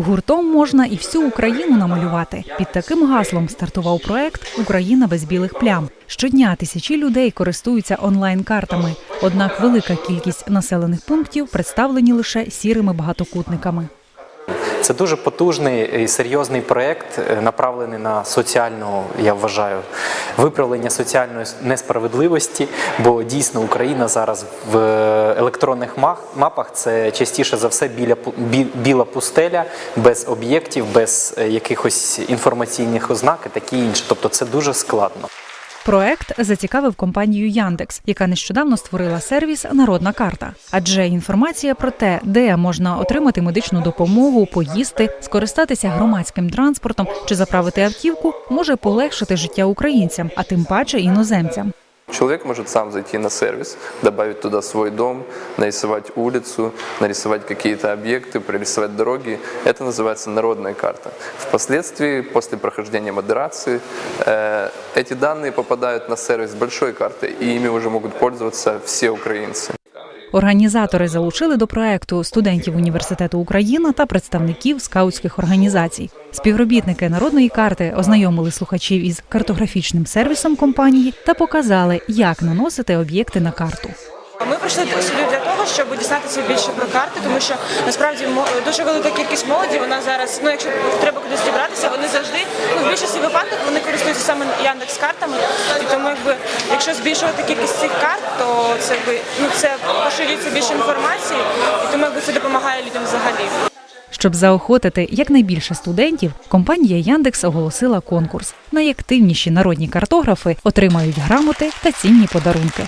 Гуртом можна і всю Україну намалювати. Під таким гаслом стартував проект Україна без білих плям. Щодня тисячі людей користуються онлайн-картами. Однак велика кількість населених пунктів представлені лише сірими багатокутниками. Це дуже потужний і серйозний проєкт, е, направлений на соціальну, я вважаю, виправлення соціальної несправедливості. Бо дійсно Україна зараз в електронних мапах це частіше за все біля біла пустеля, без об'єктів, без е, якихось інформаційних ознак і таке інше. Тобто це дуже складно. Проект зацікавив компанію Яндекс, яка нещодавно створила сервіс Народна карта. Адже інформація про те, де можна отримати медичну допомогу, поїсти, скористатися громадським транспортом чи заправити автівку, може полегшити життя українцям, а тим паче іноземцям. Человек может сам зайти на сервис, добавить туда свой дом, нарисовать улицу, нарисовать какие-то объекты, прорисовать дороги. Это называется народная карта. Впоследствии, после прохождения модерации, э, эти данные попадают на сервис большой карты, и ими уже могут пользоваться все украинцы. Організатори залучили до проекту студентів університету Україна та представників скаутських організацій. Співробітники народної карти ознайомили слухачів із картографічним сервісом компанії та показали, як наносити об'єкти на карту. Ми прийшли сюди для того, щоб дізнатися більше про карти, тому що насправді дуже велика кількість молоді. Вона зараз, ну якщо треба кудись дібратися, вони завжди ну в більшості випадків вони користуються саме Яндекс картами. І тому, якби якщо збільшувати кількість цих карт, то це якби ну це поширюється більше інформації, і тому якби це допомагає людям взагалі. Щоб заохотити якнайбільше студентів, компанія Яндекс оголосила конкурс. Найактивніші народні картографи отримають грамоти та цінні подарунки.